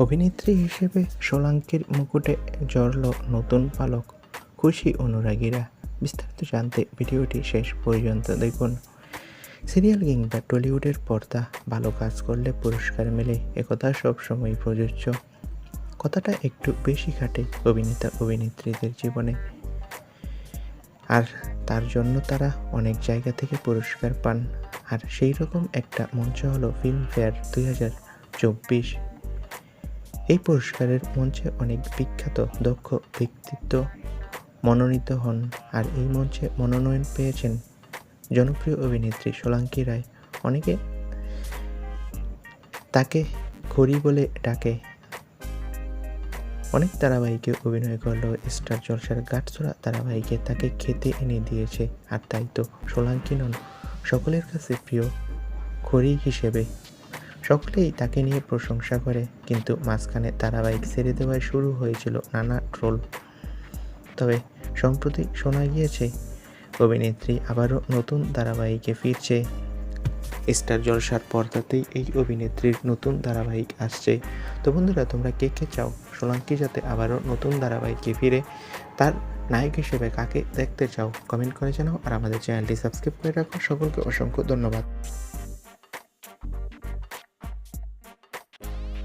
অভিনেত্রী হিসেবে সোলাঙ্কির মুকুটে জড়ল নতুন পালক, খুশি অনুরাগীরা। বিস্তারিত জানতে ভিডিওটি শেষ পর্যন্ত দেখুন। সিরিয়াল কিংবা টলিউডের পর্দা, ভালো কাজ করলে পুরস্কার মেলে, একথা সবসময় প্রযোজ্য। কথাটা একটু বেশি খাটে অভিনেতা অভিনেত্রীদের জীবনে। আর তার জন্য তারা অনেক জায়গা থেকে পুরস্কার পান। আর সেই রকম একটা মঞ্চ হলো ফিল্মফেয়ার দুই হাজার চব্বিশ। এই পুরস্কারের মঞ্চে অনেক বিখ্যাত, দক্ষ ব্যক্তিত্ব মনোনীত হন আর এই মঞ্চে মনোনয়ন পেয়েছেন জনপ্রিয় অভিনেত্রী সোলাঙ্কি রায়। অনেকে তাকে খড়ি বলে ডাকে। অনেক ধারাবাহিকে অভিনয় করলেও স্টার জলসার গাটছড়া ধারাবাহিকে তাকে খেতে এনে দিয়েছে আর তাই তো সোলাঙ্কি নন। সকলের কাছে প্রিয় খড়ি হিসেবে সকলেই তাকে নিয়ে প্রশংসা করে, কিন্তু মাঝখানে ধারাবাহিক ছেড়ে দেওয়ায় শুরু হয়েছিল নানা ট্রোল। তবে সম্প্রতি শোনা গিয়েছে, অভিনেত্রী আবারও নতুন ধারাবাহিকে ফিরছে। স্টার জলসার পর্দাতেই এই অভিনেত্রীর নতুন ধারাবাহিক আসছে। তো বন্ধুরা, তোমরা কে কে চাও? সোলাঙ্কি যাতে আবারও নতুন ধারাবাহিকে ফিরে, তার নায়ক হিসেবে কাকে দেখতে চাও? কমেন্ট করে জানাও আর আমাদের চ্যানেলটি সাবস্ক্রাইব করে রাখো। সকলকে অসংখ্য ধন্যবাদ।